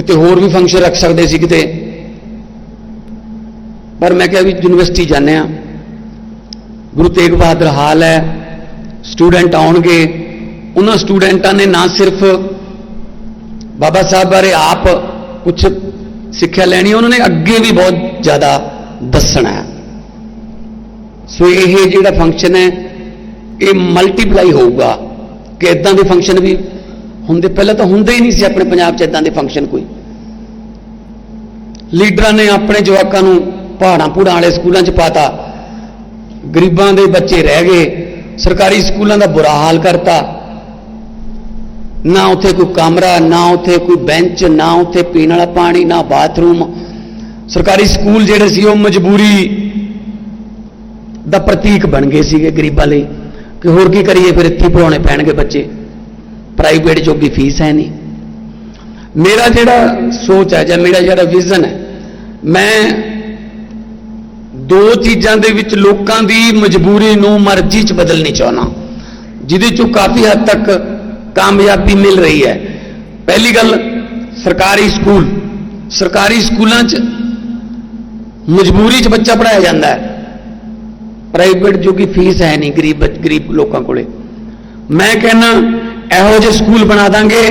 ਕਿਤੇ ਹੋਰ ਵੀ ਫੰਕਸ਼ਨ ਰੱਖ ਸਕਦੇ ਸੀ ਕਿਤੇ। ਪਰ ਮੈਂ ਕਿਹਾ ਵੀ ਯੂਨੀਵਰਸਿਟੀ ਜਾਂਦੇ ਆ ਗੁਰੂ ਤੇਗ ਬਹਾਦਰ ਹਾਲ ਹੈ ਸਟੂਡੈਂਟ ਆਉਣਗੇ। ਉਹਨਾਂ ਸਟੂਡੈਂਟਾਂ ਨੇ ਨਾ ਸਿਰਫ ਬਾਬਾ ਸਾਹਿਬ ਬਾਰੇ ਆਪ ਕੁਝ ਸਿੱਖਿਆ ਲੈਣੀ, ਉਹਨਾਂ ਨੇ ਅੱਗੇ ਵੀ ਬਹੁਤ ਜ਼ਿਆਦਾ ਦੱਸਣਾ ਹੈ। ਸੋ ਇਹ ਜਿਹੜਾ ਫੰਕਸ਼ਨ ਹੈ, ਇਹ ਮਲਟੀਪਲਾਈ ਹੋਊਗਾ ਕਿ ਇਦਾਂ ਦੇ ਫੰਕਸ਼ਨ ਵੀ ਹੁੰਦੇ, ਪਹਿਲਾਂ ਤਾਂ ਹੁੰਦੇ ਹੀ ਨਹੀਂ ਸੀ ਆਪਣੇ ਪੰਜਾਬ 'ਚ ਇਦਾਂ ਦੇ ਫੰਕਸ਼ਨ ਕੋਈ। ਲੀਡਰਾਂ ਨੇ ਆਪਣੇ ਜਵਾਕਾਂ ਨੂੰ ਪਹਾੜਾਂ ਪੂੜਾਂ ਵਾਲੇ ਸਕੂਲਾਂ 'ਚ ਪਾਤਾ। ਗਰੀਬਾਂ ਦੇ ਬੱਚੇ ਰਹਿ ਗਏ। ਸਰਕਾਰੀ ਸਕੂਲਾਂ ਦਾ ਬੁਰਾ ਹਾਲ ਕਰਤਾ। ਨਾ ਉੱਥੇ ਕੋਈ ਕਮਰਾ, ਨਾ ਉੱਥੇ ਕੋਈ ਬੈਂਚ, ਨਾ ਉੱਥੇ ਪੀਣ ਵਾਲਾ ਪਾਣੀ, ਨਾ ਬਾਥਰੂਮ। ਸਰਕਾਰੀ ਸਕੂਲ ਜਿਹੜੇ ਸੀ, ਉਹ ਮਜਬੂਰੀ ਦਾ ਪ੍ਰਤੀਕ ਬਣ ਗਏ ਸੀਗੇ ਗਰੀਬਾਂ ਲਈ। ਕਿ ਹੋਰ ਕੀ ਕਰੀਏ, ਫਿਰ ਇੱਥੇ ਪੜਾਉਣੇ ਪੈਣਗੇ ਬੱਚੇ। ਪ੍ਰਾਈਵੇਟ ਜੋਗੀ ਫੀਸ ਹੈ ਨਹੀਂ। ਮੇਰਾ ਜਿਹੜਾ ਸੋਚ ਹੈ ਜਾਂ ਮੇਰਾ ਜਿਹੜਾ ਵਿਜ਼ਨ ਹੈ, ਮੈਂ ਦੋ ਚੀਜ਼ਾਂ ਦੇ ਵਿੱਚ ਲੋਕਾਂ ਦੀ ਮਜਬੂਰੀ ਨੂੰ ਮਰਜ਼ੀ 'ਚ ਬਦਲਣੀ ਚਾਹਣਾ ਜਿਹਦੇ 'ਚੋਂ ਕਾਫੀ ਹੱਦ ਤੱਕ ਕਾਮਯਾਬੀ ਮਿਲ ਰਹੀ ਹੈ। ਪਹਿਲੀ ਗੱਲ, ਸਰਕਾਰੀ ਸਕੂਲ। ਸਰਕਾਰੀ ਸਕੂਲਾਂ 'ਚ ਮਜਬੂਰੀ 'ਚ ਬੱਚਾ ਪੜਾਇਆ ਜਾਂਦਾ ਹੈ। ਪ੍ਰਾਈਵੇਟ ਜੋ ਕਿ ਫੀਸ ਹੈ ਨਹੀਂ ਗਰੀਬ ਗਰੀਬ ਲੋਕਾਂ ਕੋਲੇ। ਮੈਂ ਕਹਿੰਨਾ ਇਹੋ ਜਿਹੇ ਸਕੂਲ ਬਣਾ ਦਾਂਗੇ,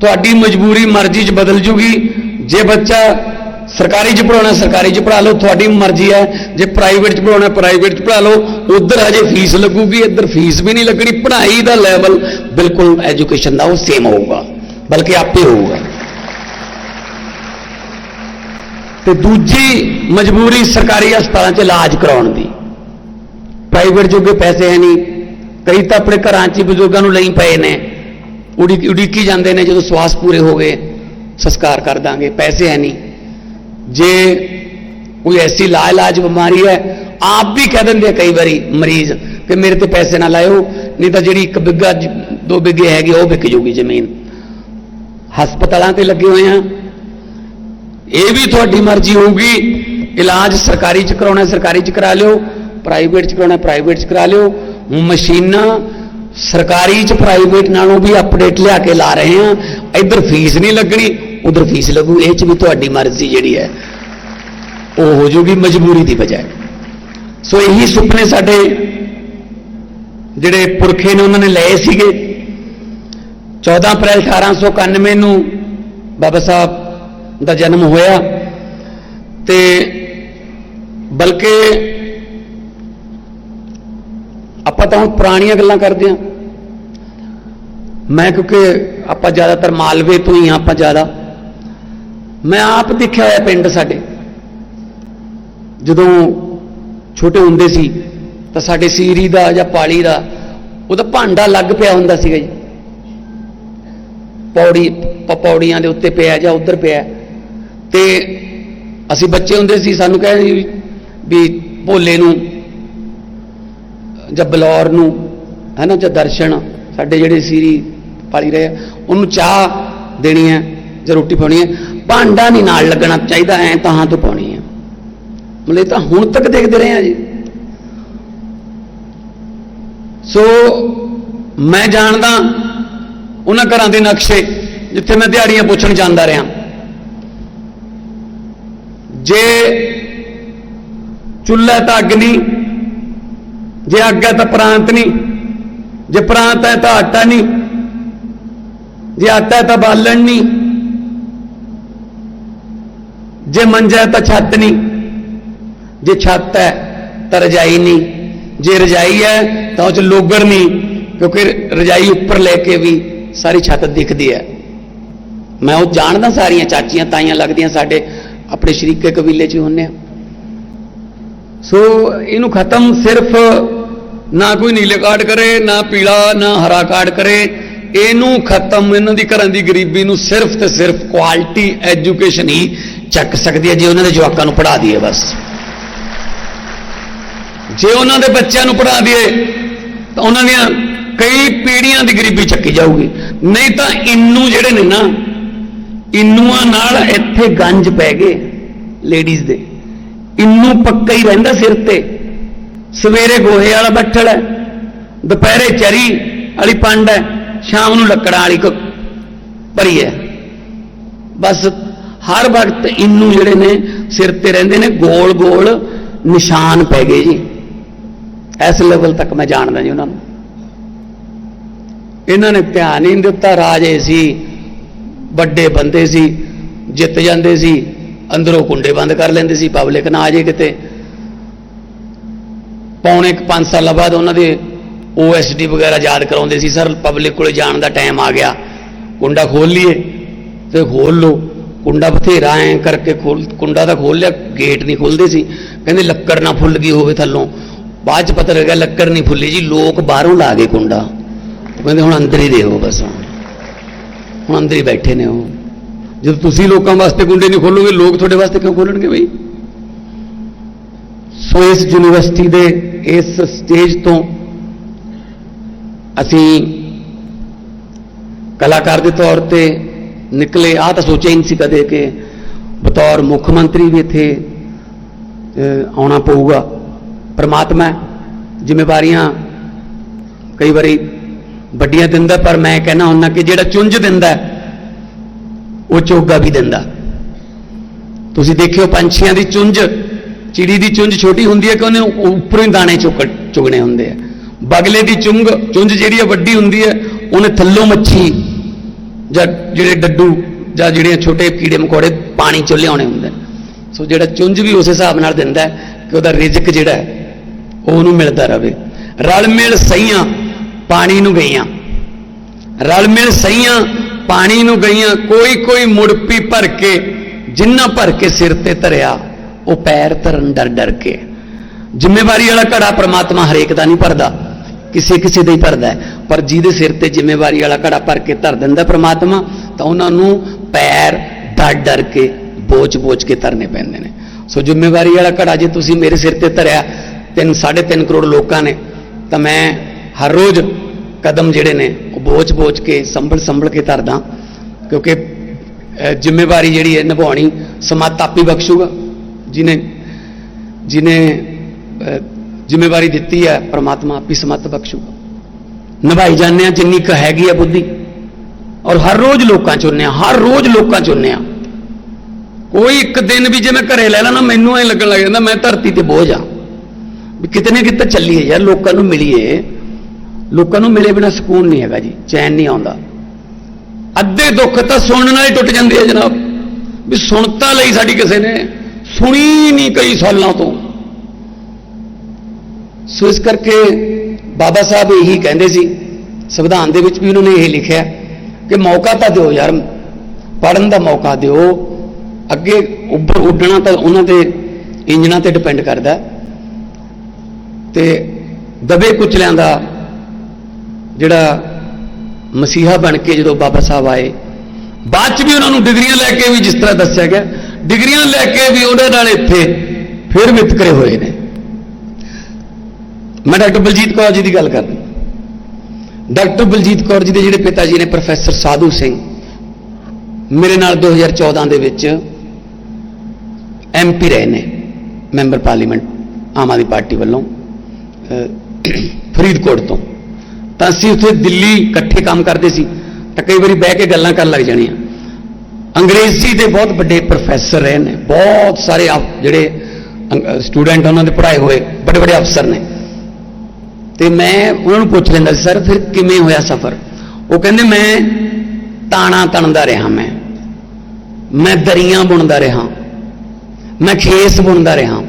ਤੁਹਾਡੀ ਮਜਬੂਰੀ ਮਰਜ਼ੀ 'ਚ ਬਦਲ ਜੂਗੀ। ਜੇ ਬੱਚਾ ਸਰਕਾਰੀ 'ਚ ਪੜਾਉਣਾ ਸਰਕਾਰੀ 'ਚ ਪੜਾ ਲਓ, ਤੁਹਾਡੀ ਮਰਜ਼ੀ ਹੈ। ਜੇ ਪ੍ਰਾਈਵੇਟ 'ਚ ਪੜਾਉਣਾ ਪ੍ਰਾਈਵੇਟ 'ਚ ਪੜਾ ਲਓ, ਉਧਰ ਹਜੇ ਫੀਸ ਲੱਗੂਗੀ, ਇੱਧਰ ਫੀਸ ਵੀ ਨਹੀਂ ਲੱਗਣੀ। ਪੜ੍ਹਾਈ ਦਾ ਲੈਵਲ ਬਿਲਕੁਲ ਐਜੂਕੇਸ਼ਨ ਦਾ ਉਹ ਸੇਮ ਹੋਊਗਾ, ਬਲਕਿ ਆਪੇ ਹੋਊਗਾ। ਤੇ ਦੂਜੀ ਮਜਬੂਰੀ ਸਰਕਾਰੀ ਹਸਪਤਾਲਾਂ 'ਚ ਇਲਾਜ ਕਰਾਉਣ ਦੀ। ਪ੍ਰਾਈਵੇਟ ਜੋਗੇ ਪੈਸੇ ਹੈ ਨਹੀਂ। ਕਈ ਤਾਂ ਆਪਣੇ ਘਰਾਂ 'ਚ ਹੀ ਬਜ਼ੁਰਗਾਂ ਨੂੰ ਲਈ ਪਏ ਨੇ। ਉਡੀਕ ਉਡੀਕੀ ਜਾਂਦੇ ਨੇ ਜਦੋਂ ਸਵਾਸ ਪੂਰੇ ਹੋ ਗਏ, ਸੰਸਕਾਰ ਕਰ ਦਾਂਗੇ, ਪੈਸੇ ਹੈ ਨਹੀਂ। ਜੇ ਕੋਈ ਐਸੀ ਲਾ ਇਲਾਜ ਬਿਮਾਰੀ ਹੈ, ਆਪ ਵੀ ਕਹਿ ਦਿੰਦੇ ਆ ਕਈ ਵਾਰੀ ਮਰੀਜ਼ ਕਿ ਮੇਰੇ ਤੇ ਪੈਸੇ ਨਾ ਲਾਇਓ, ਨਹੀਂ ਤਾਂ ਜਿਹੜੀ ਇੱਕ ਬਿੱਗਾ, ਦੋ ਬਿੱਗੇ ਹੈਗੇ, ਉਹ ਵਿਕ ਜੂਗੀ ਜ਼ਮੀਨ। ਹਸਪਤਾਲਾਂ ਤੇ ਲੱਗੇ ਹੋਏ ਆ। ਇਹ ਵੀ ਤੁਹਾਡੀ ਮਰਜ਼ੀ ਹੋਊਗੀ, ਇਲਾਜ ਸਰਕਾਰੀ ਚ ਕਰਾਉਣਾ ਸਰਕਾਰੀ ਚ ਕਰਾ ਲਿਓ, ਪ੍ਰਾਈਵੇਟ ਚ ਕਰਾਉਣਾ ਪ੍ਰਾਈਵੇਟ ਚ ਕਰਾ ਲਿਓ। ਮਸ਼ੀਨਾਂ ਸਰਕਾਰੀ ਚ ਪ੍ਰਾਈਵੇਟ ਨਾਲੋਂ ਵੀ ਅਪਡੇਟ ਲਿਆ ਕੇ ਲਾ ਰਹੇ ਆ। ਇੱਧਰ ਫੀਸ ਨਹੀਂ ਲੱਗਣੀ, ਉਧਰ ਫੀਸ ਲੱਗੂ। ਇਹ ਚ ਵੀ ਤੁਹਾਡੀ ਮਰਜ਼ੀ ਜਿਹੜੀ ਹੈ, ਉਹ ਹੋ ਜੂਗੀ ਮਜਬੂਰੀ ਦੀ ਬਜਾਏ। ਸੋ ਇਹੀ ਸੁਪਨੇ ਸਾਡੇ ਜਿਹੜੇ ਪੁਰਖੇ ਨੇ, ਉਹਨਾਂ ਨੇ ਲਏ ਸੀਗੇ। 14 ਅਪ੍ਰੈਲ 1891 ਨੂੰ ਬਾਬਾ ਸਾਹਿਬ ਦਾ ਜਨਮ ਹੋਇਆ ਤੇ ਬਲਕਿ ਆਪਾਂ ਤਾਂ ਹੁਣ ਪੁਰਾਣੀਆਂ ਗੱਲਾਂ ਕਰਦੇ ਹਾਂ। ਮੈਂ ਕਿਉਂਕਿ ਆਪਾਂ ਜ਼ਿਆਦਾਤਰ ਮਾਲਵੇ ਤੋਂ ਹੀ ਹਾਂ, ਆਪਾਂ ਜ਼ਿਆਦਾ। ਮੈਂ ਆਪ ਦੇਖਿਆ ਹੋਇਆ ਪਿੰਡ ਸਾਡੇ। ਜਦੋਂ ਛੋਟੇ ਹੁੰਦੇ ਸੀ, ਤਾਂ ਸਾਡੇ ਸੀਰੀ ਦਾ ਜਾਂ ਪਾਲੀ ਦਾ ਉਹਦਾ ਭਾਂਡਾ ਲੱਗ ਪਿਆ ਹੁੰਦਾ ਸੀਗਾ ਜੀ। ਪੌੜੀ ਪੌੜੀਆਂ ਦੇ ਉੱਤੇ ਪਿਆ ਜਾਂ ਉੱਧਰ ਪਿਆ। ਤੇ ਅਸੀਂ ਬੱਚੇ ਹੁੰਦੇ ਸੀ, ਸਾਨੂੰ ਕਹਿੰਦੇ ਸੀ ਵੀ ਭੋਲੇ ਨੂੰ ਜਾਂ ਬਲੌਰ ਨੂੰ ਹੈ ਨਾ ਜਾਂ ਦਰਸ਼ਨ ਸਾਡੇ ਜਿਹੜੇ ਸੀਰੀ ਪਾਲੀ ਰਹੇ ਆ, ਉਹਨੂੰ ਚਾਹ ਦੇਣੀ ਹੈ ਜਾਂ ਰੋਟੀ ਪਾਉਣੀ ਹੈ ਭਾਂਡਾ ਨਹੀਂ ਨਾਲ ਲੱਗਣਾ ਚਾਹੀਦਾ ਐ ਤਾਂ ਤੋਂ ਪਾਉਣੀ ਹੈ। ਮਤਲਬ ਇਹ ਤਾਂ ਹੁਣ ਤੱਕ ਦੇਖਦੇ ਰਹੇ ਆ ਜੀ। ਸੋ ਮੈਂ ਜਾਣਦਾ ਉਹਨਾਂ ਘਰਾਂ ਦੇ ਨਕਸ਼ੇ ਜਿੱਥੇ ਮੈਂ ਦਿਹਾੜੀਆਂ ਪੁੱਛਣ ਜਾਂਦਾ ਰਿਹਾ। ਜੇ ਚੁੱਲ੍ਹਾ ਤਾਂ ਅੱਗ ਨਹੀਂ ਜੇ ਅੱਗ ਹੈ ਤਾਂ ਪ੍ਰਾਂਤ ਨਹੀਂ। ਜੇ ਪ੍ਰਾਂਤ ਹੈ ਤਾਂ ਆਟਾ ਨਹੀਂ। ਜੇ ਆਟਾ ਹੈ ਤਾਂ ਬਾਲਣ ਨਹੀਂ। ਜੇ ਮੰਜਾ ਤਾਂ ਛੱਤ ਨਹੀਂ। ਜੇ ਛੱਤ ਹੈ ਤਾਂ ਰਜਾਈ ਨਹੀਂ। ਜੇ ਰਜਾਈ ਹੈ ਤਾਂ ਉਹ ਚ ਲੋਗਰ ਨਹੀਂ, ਕਿਉਂਕਿ ਰਜਾਈ ਉੱਪਰ ਲੈ ਕੇ ਵੀ ਸਾਰੀ ਛੱਤ ਦਿਖਦੀ ਹੈ। ਮੈਂ ਉਹ ਜਾਣਦਾ ਸਾਰੀਆਂ ਚਾਚੀਆਂ, ਤਾਈਆਂ ਲੱਗਦੀਆਂ ਸਾਡੇ ਆਪਣੇ ਸ਼ਰੀਕੇ ਕਬੀਲੇ 'ਚ ਹੀ ਹੁੰਨੇ ਆ। ਸੋ ਇਹਨੂੰ ਖਤਮ ਸਿਰਫ ਨਾ ਕੋਈ ਨੀਲੇ ਕਾਰਡ ਕਰੇ, ਨਾ ਪੀਲਾ, ਨਾ ਹਰਾ ਕਾਰਡ ਕਰੇ। ਇਹਨੂੰ ਖਤਮ, ਇਹਨਾਂ ਦੀ ਘਰਾਂ ਦੀ ਗਰੀਬੀ ਨੂੰ ਸਿਰਫ ਤੇ ਸਿਰਫ ਕੁਆਲਿਟੀ ਐਜੂਕੇਸ਼ਨ ਹੀ ਚੱਕ ਸਕਦੀ ਹੈ, ਜੇ ਉਹਨਾਂ ਦੇ ਜਵਾਕਾਂ ਨੂੰ ਪੜ੍ਹਾ ਦਈਏ ਬਸ। ਜੇ ਉਹਨਾਂ ਦੇ ਬੱਚਿਆਂ ਨੂੰ ਪੜ੍ਹਾ ਦਈਏ, ਤਾਂ ਉਹਨਾਂ ਦੀਆਂ ਕਈ ਪੀੜ੍ਹੀਆਂ ਦੀ ਗਰੀਬੀ ਚੱਕੀ ਜਾਊਗੀ। ਨਹੀਂ ਤਾਂ ਇੰਨੂ ਜਿਹੜੇ ਨੇ ਨਾ, ਇੰਨੂਆਂ ਨਾਲ ਇੱਥੇ ਗੰਜ ਪੈ ਗਏ ਲੇਡੀਜ਼ ਦੇ। ਇੰਨੂ ਪੱਕਾ ਹੀ ਰਹਿੰਦਾ ਸਿਰ ਤੇ। ਸਵੇਰੇ ਗੋਹੇ ਵਾਲਾ ਬੱਠਲ ਹੈ, ਦੁਪਹਿਰੇ ਚਰੀ ਵਾਲੀ ਪੰਡ ਹੈ, ਸ਼ਾਮ ਨੂੰ ਲੱਕੜਾਂ ਵਾਲੀ ਭਰੀ ਹੈ। ਬਸ ਹਰ ਵਕਤ ਇਹਨੂੰ ਜਿਹੜੇ ਨੇ ਸਿਰ ਤੇ ਰਹਿੰਦੇ ਨੇ ਗੋਲ ਗੋਲ ਨਿਸ਼ਾਨ ਪੈ ਗਏ ਜੀ। ਇਸ ਲੈਵਲ ਤੱਕ ਮੈਂ ਜਾਣਦਾ ਜੀ ਉਹਨਾਂ ਨੂੰ। ਇਹਨਾਂ ਨੇ ਧਿਆਨ ਹੀ ਨਹੀਂ ਦਿੱਤਾ, ਰਾਜੇ ਸੀ, ਵੱਡੇ ਬੰਦੇ ਸੀ, ਜਿੱਤ ਜਾਂਦੇ ਸੀ, ਅੰਦਰੋਂ ਕੁੰਡੇ ਬੰਦ ਕਰ ਲੈਂਦੇ ਸੀ ਪਬਲਿਕ ਨਾ ਆ ਜੇ ਕਿਤੇ। ਪੌਣੇ 5 ਸਾਲਾਂ ਬਾਅਦ ਉਹਨਾਂ ਦੇ ਓਐਸਡੀ ਵਗੈਰਾ ਯਾਦ ਕਰਾਉਂਦੇ ਸੀ। ਸਰ ਪਬਲਿਕ ਕੋਲੇ ਜਾਣ ਦਾ ਟਾਈਮ ਆ ਗਿਆ। ਕੁੰਡਾ ਖੋਲ ਲਈਏ ਤੇ ਖੋਲ ਲਓ। ਕੁੰਡਾ ਬਥੇਰਾ ਐ ਕਰਕੇ ਖੋਲ ਕੁੰਡਾ ਤਾਂ ਖੋਲ ਲਿਆ ਗੇਟ ਨਹੀਂ ਖੁੱਲਦੇ ਸੀ। ਕਹਿੰਦੇ ਲੱਕੜ ਨਾ ਫੁੱਲ ਗਈ ਹੋਵੇ ਥੱਲੋਂ। ਬਾਅਦ ਚ ਪਤਾ ਲੱਗਾ ਲੱਕੜ ਨਹੀਂ ਫੁੱਲੀ ਜੀ, ਲੋਕ ਬਾਹਰੋਂ ਲਾ ਗਏ ਕੁੰਡਾ। ਉਹ ਕਹਿੰਦੇ ਹੁਣ ਅੰਦਰ ਹੀ ਦੇਓ ਬਸ ਹੁਣ ਅੰਦਰ ਹੀ ਬੈਠੇ ਨੇ ਉਹ। ਜਦ ਤੁਸੀਂ ਲੋਕਾਂ ਵਾਸਤੇ ਕੁੰਡੇ ਨਹੀਂ ਖੋਲੋਗੇ, ਲੋਕ ਤੁਹਾਡੇ ਵਾਸਤੇ ਕਿਉਂ ਖੋਲਣਗੇ ਬਈ? ਸੋ ਇਸ ਯੂਨੀਵਰਸਿਟੀ ਦੇ ਇਸ ਸਟੇਜ ਤੋਂ ਅਸੀਂ ਕਲਾਕਾਰ ਦੇ ਤੌਰ ਤੇ ਨਿਕਲੇ। ਆ ਤਾਂ ਸੋਚਿਆ ਹੀ ਨਹੀਂ ਸੀ ਕਦੇ ਕਿ ਬਤੌਰ ਮੁੱਖ ਮੰਤਰੀ ਵੀ ਇੱਥੇ ਆਉਣਾ ਪਊਗਾ। ਪਰਮਾਤਮਾ ਜ਼ਿੰਮੇਵਾਰੀਆਂ ਕਈ ਵਾਰੀ ਵੱਡੀਆਂ ਦਿੰਦਾ, ਪਰ ਮੈਂ ਕਹਿਣਾ ਹੁੰਦਾ ਕਿ ਜਿਹੜਾ ਚੁੰਝ ਦਿੰਦਾ, ਉਹ ਚੋਗਾ ਵੀ ਦਿੰਦਾ। ਤੁਸੀਂ ਦੇਖਿਓ ਪੰਛੀਆਂ ਦੀ ਚੁੰਝ ਚਿੜੀ ਦੀ ਚੁੰਝ ਛੋਟੀ ਹੁੰਦੀ ਹੈ ਕਿ ਉਹਨੇ ਉੱਪਰੋਂ ਹੀ ਦਾਣੇ ਚੁੱਕ ਚੁਗਣੇ ਹੁੰਦੇ ਆ। ਬਗਲੇ ਦੀ ਚੁੰਗ, ਚੁੰਝ ਜਿਹੜੀ ਹੈ ਵੱਡੀ ਹੁੰਦੀ ਹੈ, ਉਹਨੇ ਥੱਲੋਂ ਮੱਛੀ ਜਾਂ ਜਿਹੜੇ ਡੱਡੂ ਜਾਂ ਜਿਹੜੇ ਛੋਟੇ ਕੀੜੇ ਮਕੌੜੇ ਪਾਣੀ ਚੋਂ ਲਿਆਉਣੇ ਹੁੰਦੇ ਸੋ ਜਿਹੜਾ ਚੁੰਝ ਵੀ ਉਸ ਹਿਸਾਬ ਨਾਲ ਦਿੰਦਾ ਕਿ ਉਹਦਾ ਰਿਜ਼ਕ ਜਿਹੜਾ ਹੈ, ਉਹ ਉਹਨੂੰ ਮਿਲਦਾ ਰਹੇ। ਰਲ ਮਿਲ ਸਈਆਂ ਪਾਣੀ ਨੂੰ ਗਈਆਂ। ਰਲ ਮਿਲ ਸਈਆਂ ਪਾਣੀ ਨੂੰ ਗਈਆਂ। ਕੋਈ ਕੋਈ ਮੁੜਪੀ ਭਰ ਕੇ, ਜਿੰਨਾ ਭਰ ਕੇ ਸਿਰ ਤੇ ਧਰਿਆ ਉਹ ਪੈਰ ਧਰਨ ਡਰ ਡਰ ਕੇ। ਜ਼ਿੰਮੇਵਾਰੀ ਵਾਲਾ ਘੜਾ ਪ੍ਰਮਾਤਮਾ ਹਰੇਕ ਦਾ ਨਹੀਂ ਭਰਦਾ। ਕਿਸੇ ਕਿਸੇ ਦਾ ਹੀ ਭਰਦਾ ਪਰ ਜਿਹਦੇ ਸਿਰ ਤੇ ਜ਼ਿੰਮੇਵਾਰੀ ਵਾਲਾ ਘੜਾ ਭਰ ਕੇ ਧਰ ਦਿੰਦਾ ਪ੍ਰਮਾਤਮਾ, ਤਾਂ ਉਹਨਾਂ ਨੂੰ ਪੈਰ ਡਰ ਡਰ ਕੇ, ਬੋਝ ਬੋਝ ਕੇ ਧਰਨੇ ਪੈਂਦੇ ਨੇ। ਸੋ ਜ਼ਿੰਮੇਵਾਰੀ ਵਾਲਾ ਘੜਾ ਜੇ ਤੁਸੀਂ ਮੇਰੇ ਸਿਰ ਤੇ ਧਰਿਆ, ਤਿੰਨ 3.5 ਕਰੋੜ ਲੋਕਾਂ ਨੇ, ਤਾਂ ਮੈਂ ਹਰ ਰੋਜ਼ ਕਦਮ ਜਿਹੜੇ ਨੇ, ਉਹ ਬੋਝ ਬੋਝ ਕੇ, ਸੰਭਲ ਸੰਭਲ ਕੇ ਧਰਦਾ। ਕਿਉਂਕਿ ਜ਼ਿੰਮੇਵਾਰੀ ਜਿਹੜੀ ਹੈ ਨਿਭਾਉਣੀ ਸਮੱਤ ਤਾਪੀ ਬਖਸ਼ੂਗਾ। ਜਿਨੇ ਜਿਨੇ ਜ਼ਿੰਮੇਵਾਰੀ ਦਿੱਤੀ ਹੈ, ਪ੍ਰਮਾਤਮਾ ਆਪੀ ਸਮਤ ਬਖਸ਼ੂਗਾ। ਨਿਭਾਈ ਜਾਂਦੇ ਆ ਜਿੰਨੀ ਕੁ ਹੈਗੀ ਆ ਬੁੱਧੀ। ਔਰ ਹਰ ਰੋਜ਼ ਲੋਕਾਂ ਚ ਆ ਹਰ ਰੋਜ਼ ਲੋਕਾਂ ਚ ਆ ਕੋਈ ਇੱਕ ਦਿਨ ਵੀ ਜੇ ਮੈਂ ਘਰੇ ਲੈ ਲੈਣਾ ਮੈਨੂੰ ਐ ਲੱਗਣ ਲੱਗ ਜਾਂਦਾ, ਮੈਂ ਧਰਤੀ ਤੇ ਬੋਝ ਆ ਵੀ ਕਿਤੇ ਨਾ ਕਿਤੇ ਚੱਲੀਏ ਯਾਰ, ਲੋਕਾਂ ਨੂੰ ਮਿਲੀਏ। ਲੋਕਾਂ ਨੂੰ ਮਿਲੇ ਬਿਨਾ ਸਕੂਨ ਨਹੀਂ ਹੈਗਾ ਜੀ, ਚੈਨ ਨਹੀਂ ਆਉਂਦਾ। ਅੱਧੇ ਦੁੱਖ ਤਾਂ ਸੁਣਨ ਨਾਲ ਹੀ ਟੁੱਟ ਜਾਂਦੇ ਆ ਜਨਾਬ। ਵੀ ਸੁਣਤਾ ਲਈ ਸਾਡੀ ਕਿਸੇ ਨੇ। ਸੁਣੀ ਨਹੀਂ ਕਈ ਸਾਲਾਂ ਤੋਂ। ਸੋ ਇਸ ਕਰਕੇ ਬਾਬਾ ਸਾਹਿਬ ਇਹੀ ਕਹਿੰਦੇ ਸੀ, ਸੰਵਿਧਾਨ ਦੇ ਵਿੱਚ ਵੀ ਉਹਨਾਂ ਨੇ ਇਹ ਲਿਖਿਆ ਕਿ ਮੌਕਾ ਤਾਂ ਦਿਓ ਯਾਰ ਪੜਨ ਦਾ ਮੌਕਾ ਦਿਓ। ਅੱਗੇ ਉੱਪਰ ਉੱਡਣਾ ਤਾਂ ਉਹਨਾਂ ਦੇ ਇੰਜਣਾਂ ਤੇ ਡਿਪੈਂਡ ਕਰਦਾ। ਤੇ ਦਬੇ ਕੁਚਲਿਆਂ ਦਾ ਜਿਹੜਾ ਮਸੀਹਾ ਬਣ ਕੇ ਜਦੋਂ ਬਾਬਾ ਸਾਹਿਬ ਆਏ, ਬਾਅਦ ਚ ਵੀ ਉਹਨਾਂ ਨੂੰ ਡਿਗਰੀਆਂ ਲੈ ਕੇ ਵੀ ਜਿਸ ਤਰ੍ਹਾਂ ਦੱਸਿਆ ਗਿਆ ਡਿਗਰੀਆਂ ਲੈ ਕੇ ਵੀ ਉਹਨਾਂ ਨਾਲ ਇੱਥੇ ਫਿਰ ਵਿਤਕਰੇ ਹੋਏ ਨੇ। ਮੈਂ ਡਾਕਟਰ ਬਲਜੀਤ ਕੌਰ ਜੀ ਦੀ ਗੱਲ ਕਰਦਾ। ਡਾਕਟਰ ਬਲਜੀਤ ਕੌਰ ਜੀ ਦੇ ਜਿਹੜੇ ਪਿਤਾ ਜੀ ਨੇ ਪ੍ਰੋਫੈਸਰ ਸਾਧੂ ਸਿੰਘ, ਮੇਰੇ ਨਾਲ 2014 ਦੇ ਵਿੱਚ ਐਮਪੀ ਰਹੇ ਨੇ, member parliament Aam Aadmi Party ਵੱਲੋਂ ਫਰੀਦਕੋਟ ਤੋਂ। ਤਾਂ ਅਸੀਂ ਉੱਥੇ ਦਿੱਲੀ ਇਕੱਠੇ ਕੰਮ ਕਰਦੇ ਸੀ, ਤਾਂ ਕਈ ਵਾਰੀ ਬਹਿ ਕੇ ਗੱਲਾਂ ਕਰਨ ਲੱਗ ਜਾਣੀਆਂ। ਅੰਗਰੇਜ਼ੀ ਦੇ ਬਹੁਤ ਵੱਡੇ ਪ੍ਰੋਫੈਸਰ ਰਹੇ ਨੇ। ਬਹੁਤ ਸਾਰੇ ਅਫ- ਜਿਹੜੇ ਸਟੂਡੈਂਟ ਉਹਨਾਂ ਦੇ ਪੜ੍ਹਾਏ ਹੋਏ, ਵੱਡੇ ਵੱਡੇ ਅਫਸਰ ਨੇ। ਤੇ ਮੈਂ ਉਹਨਾਂ ਨੂੰ ਪੁੱਛ ਲੈਂਦਾ ਸਰ, ਫਿਰ ਕਿਵੇਂ ਹੋਇਆ ਸਫ਼ਰ? ਉਹ ਕਹਿੰਦੇ, ਮੈਂ ਤਾਣਾ ਤਣਦਾ ਰਿਹਾ ਮੈਂ। ਮੈਂ ਦਰੀਆਂ ਬੁਣਦਾ ਰਿਹਾ। ਮੈਂ ਖੇਸ ਬੁਣਦਾ ਰਿਹਾ।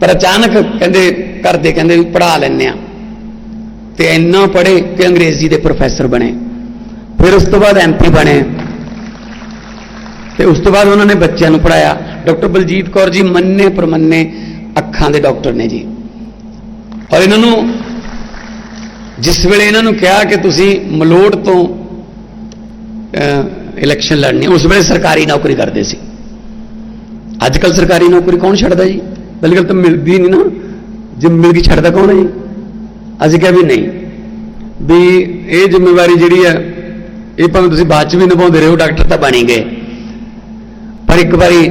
ਪਰ ਅਚਾਨਕ ਕਹਿੰਦੇ, ਕਰਦੇ ਕਹਿੰਦੇ ਵੀ ਪੜਾ ਲੈਣੇ ਆ ਤੇ ਇੰਨਾ ਪੜ੍ਹੇ ਕਿ ਅੰਗਰੇਜ਼ੀ ਦੇ ਪ੍ਰੋਫੈਸਰ ਬਣੇ। ਫਿਰ ਉਸ ਤੋਂ ਬਾਅਦ ਐਮਪੀ ਬਣੇ। ਤੇ ਉਸ ਤੋਂ ਬਾਅਦ ਉਹਨਾਂ ਨੇ ਬੱਚਿਆਂ ਨੂੰ ਪੜਾਇਆ ਡਾਕਟਰ ਬਲਜੀਤ ਕੌਰ ਜੀ ਮੰਨੇ ਪਰਮੰਨੇ ਅੱਖਾਂ ਦੇ ਡਾਕਟਰ ਨੇ ਜੀ। ਔਰ ਇਹਨਾਂ ਨੂੰ ਜਿਸ ਵੇਲੇ ਇਹਨਾਂ ਨੂੰ ਕਿਹਾ ਕਿ ਤੁਸੀਂ ਮਲੋੜ ਤੋਂ ਇਲੈਕਸ਼ਨ ਲੜਨੀ ਉਸ ਵੇਲੇ ਸਰਕਾਰੀ ਨੌਕਰੀ ਕਰਦੇ ਸੀ। ਅੱਜ ਕੱਲ ਸਰਕਾਰੀ ਨੌਕਰੀ ਕੌਣ ਛੱਡਦਾ ਜੀ? ਬਿਲਕੁਲ ਤਾਂ ਮਿਲਦੀ ਨਹੀਂ ਨਾ। ਜੇ ਮਿਲ ਗਈ ਛੱਡਦਾ ਕੌਣ ਹੈ ਜੀ? ਅਸੀਂ ਕਿਹਾ ਵੀ ਨਹੀਂ। ਵੀ ਇਹ ਜ਼ਿੰਮੇਵਾਰੀ ਜਿਹੜੀ ਹੈ, ਇਹ ਭਾਵੇਂ ਤੁਸੀਂ ਬਾਅਦ ਚ ਵੀ ਨਿਭਾਉਂਦੇ ਰਹੋ, ਡਾਕਟਰ ਤਾਂ ਬਣੀ ਗਏ। ਪਰ ਇੱਕ ਵਾਰੀ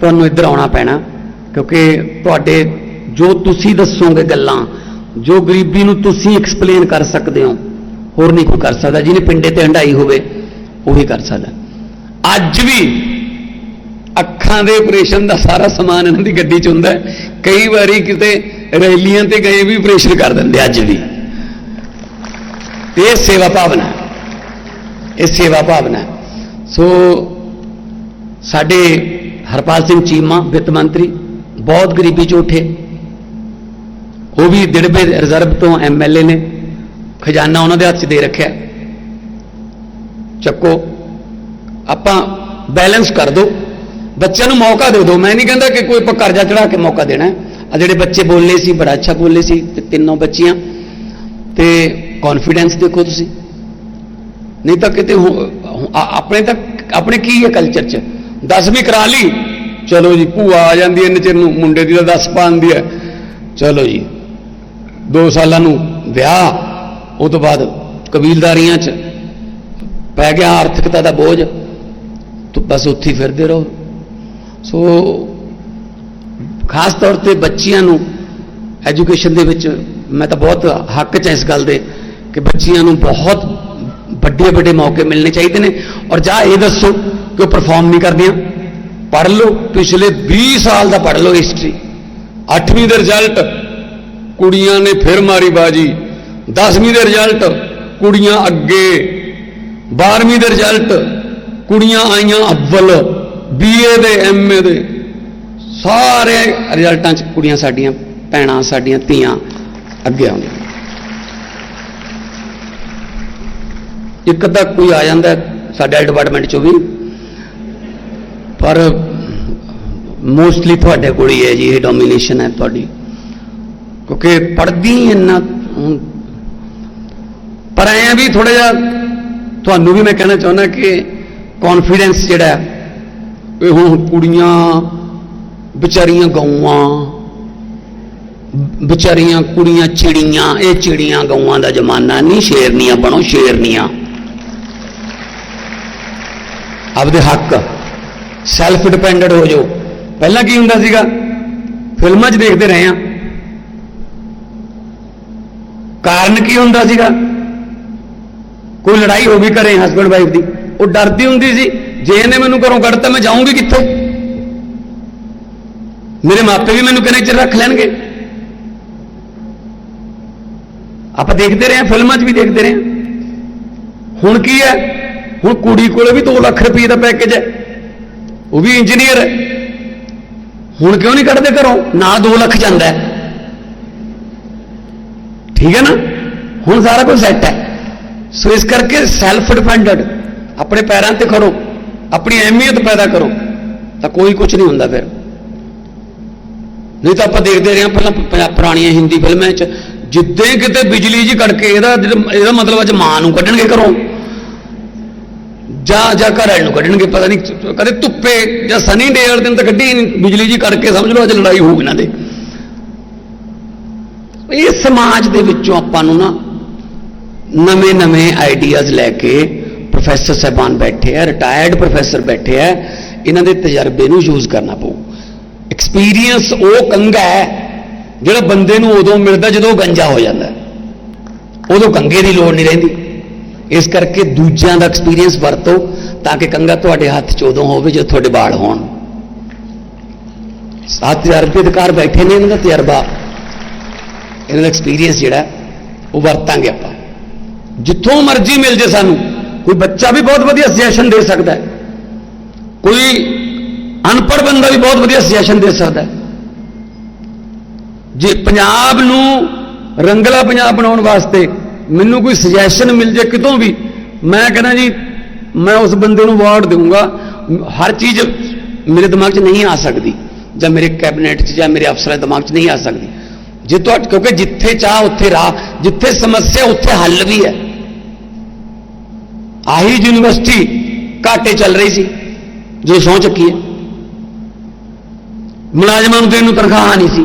ਤੁਹਾਨੂੰ ਇੱਧਰ ਆਉਣਾ ਪੈਣਾ, ਕਿਉਂਕਿ ਤੁਹਾਡੇ ਜੋ ਤੁਸੀਂ ਦੱਸੋਗੇ ਗੱਲਾਂ, ਜੋ ਗਰੀਬੀ ਨੂੰ ਤੁਸੀਂ ਐਕਸਪਲੇਨ ਕਰ ਸਕਦੇ ਹੋ, ਹੋਰ ਨਹੀਂ ਕੋਈ ਕਰ ਸਕਦਾ, ਜਿਹਨੇ ਪਿੰਡੇ ਤੇ ਹੰਡਾਈ ਹੋਵੇ, ਉਹੀ ਕਰ ਸਕਦਾ। ਅੱਜ ਵੀ ਅੱਖਾਂ ਦੇ ਆਪਰੇਸ਼ਨ ਦਾ ਸਾਰਾ ਸਮਾਨ ਇਹਨਾਂ ਦੀ ਗੱਡੀ 'ਚ ਹੁੰਦਾ ਕਈ ਵਾਰੀ ਕਿਤੇ ਰੈਲੀਆਂ ਤੇ ਗਏ ਵੀ ਆਪਰੇਸ਼ਨ ਕਰ ਦਿੰਦੇ ਅੱਜ ਵੀ। ਇਹ ਸੇਵਾ ਭਾਵਨਾ ਇਹ ਸੇਵਾ ਭਾਵਨਾ ਸੋ ਸਾਡੇ ਹਰਪਾਲ ਸਿੰਘ ਚੀਮਾ, ਵਿੱਤ ਮੰਤਰੀ, ਬਹੁਤ ਗਰੀਬੀ 'ਚ ਉੱਠੇ। ਉਹ ਵੀ ਦਿੜਬੇ ਰਿਜ਼ਰਵ ਤੋਂ ਐਮਐਲਏ ਨੇ, ਖਜ਼ਾਨਾ ਉਹਨਾਂ ਦੇ ਹੱਥ 'ਚ ਦੇ ਰੱਖਿਆ। ਚੱਕੋ, ਆਪਾਂ ਬੈਲੈਂਸ ਕਰ ਦਿਓ ਬੱਚਿਆਂ ਨੂੰ ਮੌਕਾ ਦੇ ਦਿਓ ਮੈਂ ਨਹੀਂ ਕਹਿੰਦਾ ਕਿ ਕੋਈ ਆਪਾਂ ਕਰਜ਼ਾ ਚੜਾ ਕੇ ਮੌਕਾ ਦੇਣਾ ਆ ਜਿਹੜੇ ਬੱਚੇ ਬੋਲੇ ਸੀ, ਬੜਾ ਅੱਛਾ ਬੋਲੇ ਸੀ, ਤੇ ਤਿੰਨੋਂ ਬੱਚੀਆਂ। ਤੇ ਕੌਨਫੀਡੈਂਸ ਦੇਖੋ ਤੁਸੀਂ। ਨਹੀਂ ਤਾਂ ਕਿਤੇ ਆਪਣੇ ਤਾਂ, ਆਪਣੇ ਕੀ ਹੈ ਕਲਚਰ 'ਚ? 10ਵੀਂ ਕਰਾ ਲਈ। ਚਲੋ ਜੀ, ਭੂਆ ਆ ਜਾਂਦੀ ਹੈ ਚਿਰ ਨੂੰ ਮੁੰਡੇ ਦੀ ਤਾਂ 10 ਪਾਉਂਦੀ ਹੈ। ਚਲੋ ਜੀ 2 ਸਾਲਾਂ ਨੂੰ ਵਿਆਹ, ਉਹ ਤੋਂ ਬਾਅਦ ਕਬੀਲਦਾਰੀਆਂ 'ਚ ਪੈ ਗਿਆ ਆਰਥਿਕਤਾ ਦਾ ਬੋਝ। ਤੂੰ ਬਸ ਉੱਥੇ ਫਿਰਦੇ ਰਹੋ। ਸੋ, ਖਾਸ ਤੌਰ ਤੇ ਬੱਚਿਆਂ ਨੂੰ ਐਜੂਕੇਸ਼ਨ ਦੇ ਵਿੱਚ ਮੈਂ ਤਾਂ ਬਹੁਤ ਹੱਕ 'ਚ ਇਸ ਗੱਲ ਦੇ ਕਿ ਬੱਚਿਆਂ ਨੂੰ ਬਹੁਤ ਵੱਡੇ ਵੱਡੇ ਮੌਕੇ ਮਿਲਣੇ ਚਾਹੀਦੇ ਨੇ। ਔਰ ਜਾ ਇਹ ਦੱਸੋ ਕਿ ਉਹ ਪਰਫਾਰਮ ਨਹੀਂ ਕਰਦੀਆਂ। ਪੜ੍ਹ ਲਓ, ਪਿਛਲੇ 20 ਸਾਲ ਦਾ ਪੜ੍ਹ ਲਓ ਹਿਸਟਰੀ 8ਵੀਂ ਦੇ ਰਿਜ਼ਲਟ ਕੁੜੀਆਂ ਨੇ ਫਿਰ ਮਾਰੀ ਬਾਜੀ। 10ਵੀਂ ਦੇ ਰਿਜ਼ਲਟ ਕੁੜੀਆਂ ਅੱਗੇ। 12ਵੀਂ ਦੇ ਰਿਜ਼ਲਟ ਕੁੜੀਆਂ ਆਈਆਂ ਅੱਵਲ। ਬੀਏ ਦੇ ਐਮਏ ਦੇ। ਸਾਰੇ ਰਿਜ਼ਲਟਾਂ 'ਚ ਕੁੜੀਆਂ ਸਾਡੀਆਂ, ਭੈਣਾਂ ਸਾਡੀਆਂ, ਧੀਆਂ ਅੱਗੇ ਆਉਂਦੀਆਂ। ਇੱਕ ਤਾਂ ਕੋਈ ਆ ਜਾਂਦਾ, ਸਾਡੇ ਡਿਪਾਰਟਮੈਂਟ 'ਚੋਂ ਵੀ ਪਰ ਮੋਸਟਲੀ ਤੁਹਾਡੇ ਕੋਲ ਹੀ ਹੈ ਜੀ, ਇਹ ਡੋਮੀਨੇਸ਼ਨ ਹੈ ਤੁਹਾਡੀ। ਕਿਉਂਕਿ ਪੜਦੀ ਇੰਨਾ ਪਰ ਐਂ ਵੀ ਥੋੜਾ ਜਿਹਾ ਤੁਹਾਨੂੰ ਵੀ ਮੈਂ ਕਹਿਣਾ ਚਾਹੁੰਦਾ ਕਿ ਕੌਨਫੀਡੈਂਸ ਜਿਹੜਾ ਇਹ ਹੁਣ ਕੁੜੀਆਂ, ਵਿਚਾਰੀਆਂ ਗਊਆਂ, ਵਿਚਾਰੀਆਂ ਕੁੜੀਆਂ ਚਿੜੀਆਂ, ਇਹ ਚਿੜੀਆਂ ਗਊਆਂ ਦਾ ਜ਼ਮਾਨਾ ਨਹੀਂ, ਸ਼ੇਰਨੀਆਂ ਬਣੋ, ਸ਼ੇਰਨੀਆਂ। ਆਪਦੇ ਹੱਕ। ਸੈਲਫ ਡਿਪੈਂਡੈਂਟ ਹੋ ਜਾਓ। ਪਹਿਲਾਂ ਕੀ ਹੁੰਦਾ ਸੀਗਾ? ਫਿਲਮਾਂ 'ਚ ਦੇਖਦੇ ਰਹੇ ਆ ਕਾਰਨ ਕੀ ਹੁੰਦਾ ਸੀਗਾ? ਕੋਈ ਲੜਾਈ ਹੋ ਗਈ ਘਰੇ ਹਸਬੰਡ ਵਾਈਫ ਦੀ। ਉਹ ਡਰਦੀ ਹੁੰਦੀ ਸੀ, ਜੇ ਇਹਨੇ ਮੈਨੂੰ ਘਰੋਂ ਕੱਢਤਾ ਮੈਂ ਜਾਊਂਗੀ ਕਿੱਥੇ? ਮੇਰੇ ਮਾਪੇ ਵੀ ਮੈਨੂੰ ਕਿੰਨੇ ਚਿਰ ਰੱਖ ਲੈਣਗੇ? ਆਪਾਂ ਦੇਖਦੇ ਰਹੇ ਹਾਂ, ਫਿਲਮਾਂ 'ਚ ਵੀ ਦੇਖਦੇ ਰਹੇ ਹਾਂ। ਹੁਣ ਕੀ ਹੈ? ਹੁਣ ਕੁੜੀ ਕੋਲੇ ਵੀ 2 ਲੱਖ ਰੁਪਏ ਦਾ ਪੈਕੇਜ ਹੈ। ਉਹ ਵੀ ਇੰਜੀਨੀਅਰ ਹੈ। ਹੁਣ ਕਿਉਂ ਨਹੀਂ ਕੱਢਦੇ ਘਰੋਂ? ਨਾ 2 ਲੱਖ ਜਾਂਦਾ ਠੀਕ ਹੈ ਨਾ? ਹੁਣ ਸਾਰਾ ਕੁਝ ਸੈੱਟ ਹੈ। ਸੋ ਇਸ ਕਰਕੇ ਸੈਲਫ ਡਿਪੈਂਡਡ ਆਪਣੇ ਪੈਰਾਂ ਤੇ ਖੜੋ, ਆਪਣੀ ਅਹਿਮੀਅਤ ਪੈਦਾ ਕਰੋ। ਤਾਂ ਕੋਈ ਕੁਝ ਨਹੀਂ ਹੁੰਦਾ ਫਿਰ। ਨਹੀਂ ਤਾਂ ਆਪਾਂ ਦੇਖਦੇ ਰਹੇ ਹਾਂ ਪਹਿਲਾਂ ਪੁਰਾਣੀਆਂ ਹਿੰਦੀ ਫਿਲਮਾਂ 'ਚ, ਜਿੱਦੇ ਕਿਤੇ ਬਿਜਲੀ ਜੀ ਕੜਕੇ, ਇਹਦਾ ਇਹਦਾ ਮਤਲਬ ਅੱਜ ਮਾਂ ਨੂੰ ਕੱਢਣਗੇ ਘਰੋਂ। ਜਾਂ ਜਾਂ ਘਰ ਨੂੰ ਕੱਢਣਗੇ, ਪਤਾ ਨਹੀਂ ਕਦੇ ਧੁੱਪੇ ਜਾਂ ਸਨੀ ਡੇ ਵਾਲੇ ਦਿਨ ਤਾਂ ਕੱਢੀ ਨਹੀਂ, ਬਿਜਲੀ ਜੀ ਕਰਕੇ ਸਮਝ ਲਓ ਅੱਜ ਲੜਾਈ ਹੋਊਗੀ ਇਹਨਾਂ ਦੇ। ਇਹ ਸਮਾਜ ਦੇ ਵਿੱਚੋਂ ਆਪਾਂ ਨੂੰ ਨਾ ਨਵੇਂ ਨਵੇਂ ਆਈਡੀਆਜ਼ ਲੈ ਕੇ ਪ੍ਰੋਫੈਸਰ ਸਾਹਿਬਾਨ ਬੈਠੇ ਆ ਰਿਟਾਇਰਡ ਪ੍ਰੋਫੈਸਰ ਬੈਠੇ ਆ, ਇਹਨਾਂ ਦੇ ਤਜਰਬੇ ਨੂੰ ਯੂਜ਼ ਕਰਨਾ ਪਊ। ਐਕਸਪੀਰੀਅੰਸ ਉਹ ਕੰਗਾ ਹੈ, ਜਿਹੜਾ ਬੰਦੇ ਨੂੰ ਉਦੋਂ ਮਿਲਦਾ ਜਦੋਂ ਗੰਜਾ ਹੋ ਜਾਂਦਾ। ਉਦੋਂ ਕੰਗੇ ਦੀ ਲੋੜ ਨਹੀਂ ਰਹਿੰਦੀ। ਇਸ ਕਰਕੇ ਦੂਜਿਆਂ ਦਾ ਐਕਸਪੀਰੀਅੰਸ ਵਰਤੋ ਤਾਂ ਕਿ ਕੰਗਾ ਤੁਹਾਡੇ ਹੱਥ 'ਚ ਉਦੋਂ ਹੋਵੇ ਜਦੋਂ ਤੁਹਾਡੇ ਵਾਲ ਹੋਣ। 7000 ਰੁਪਏ ਦੇ ਘਰ ਬੈਠੇ ਨੇ ਇਹਨਾਂ ਦਾ ਤਜਰਬਾ। ਇਹਨਾਂ ਦਾ ਐਕਸਪੀਰੀਅੰਸ ਜਿਹੜਾ, ਉਹ ਵਰਤਾਂਗੇ ਆਪਾਂ। ਜਿੱਥੋਂ ਮਰਜ਼ੀ ਮਿਲ ਜੇ ਸਾਨੂੰ। ਕੋਈ ਬੱਚਾ ਵੀ ਬਹੁਤ ਵਧੀਆ ਸੁਜੈਸ਼ਨ ਦੇ ਸਕਦਾ ਹੈ। ਕੋਈ ਅਨਪੜ੍ਹ ਬੰਦਾ ਵੀ ਬਹੁਤ ਵਧੀਆ ਸੁਜੈਸ਼ਨ ਦੇ ਸਕਦਾ ਹੈ। ਜੇ ਪੰਜਾਬ ਨੂੰ ਰੰਗਲਾ ਪੰਜਾਬ ਬਣਾਉਣ ਵਾਸਤੇ ਮੈਨੂੰ ਕੋਈ ਸੁਜੈਸ਼ਨ ਮਿਲ ਜੇ ਕਿਤੋਂ ਵੀ, ਮੈਂ ਕਹਿੰਦਾ ਜੀ, ਮੈਂ ਉਸ ਬੰਦੇ ਨੂੰ ਅਵਾਰਡ ਦੇਵਾਂਗਾ ਹਰ ਚੀਜ਼ ਮੇਰੇ ਦਿਮਾਗ 'ਚ ਨਹੀਂ ਆ ਸਕਦੀ, ਜਾਂ ਮੇਰੇ ਕੈਬਨਿਟ 'ਚ, ਜਾਂ ਮੇਰੇ ਅਫਸਰਾਂ ਦੇ ਦਿਮਾਗ 'ਚ ਨਹੀਂ ਆ ਸਕਦੀ। ਜੇ ਤੁਹਾ ਕਿਉਂਕਿ ਜਿੱਥੇ ਚਾਹ, ਉੱਥੇ ਰਾਹ, ਜਿੱਥੇ ਸਮੱਸਿਆ, ਉੱਥੇ ਹੱਲ ਵੀ ਹੈ। ਆਹੀ ਯੂਨੀਵਰਸਿਟੀ ਘਾਟੇ ਚੱਲ ਰਹੀ ਸੀ, ਜੋ ਸਹੁੰ ਚੱਕੀ ਹੈ ਮੁਲਾਜ਼ਮਾਂ ਨੂੰ ਦੇਣ ਨੂੰ ਤਨਖਾਹ ਨਹੀਂ ਸੀ।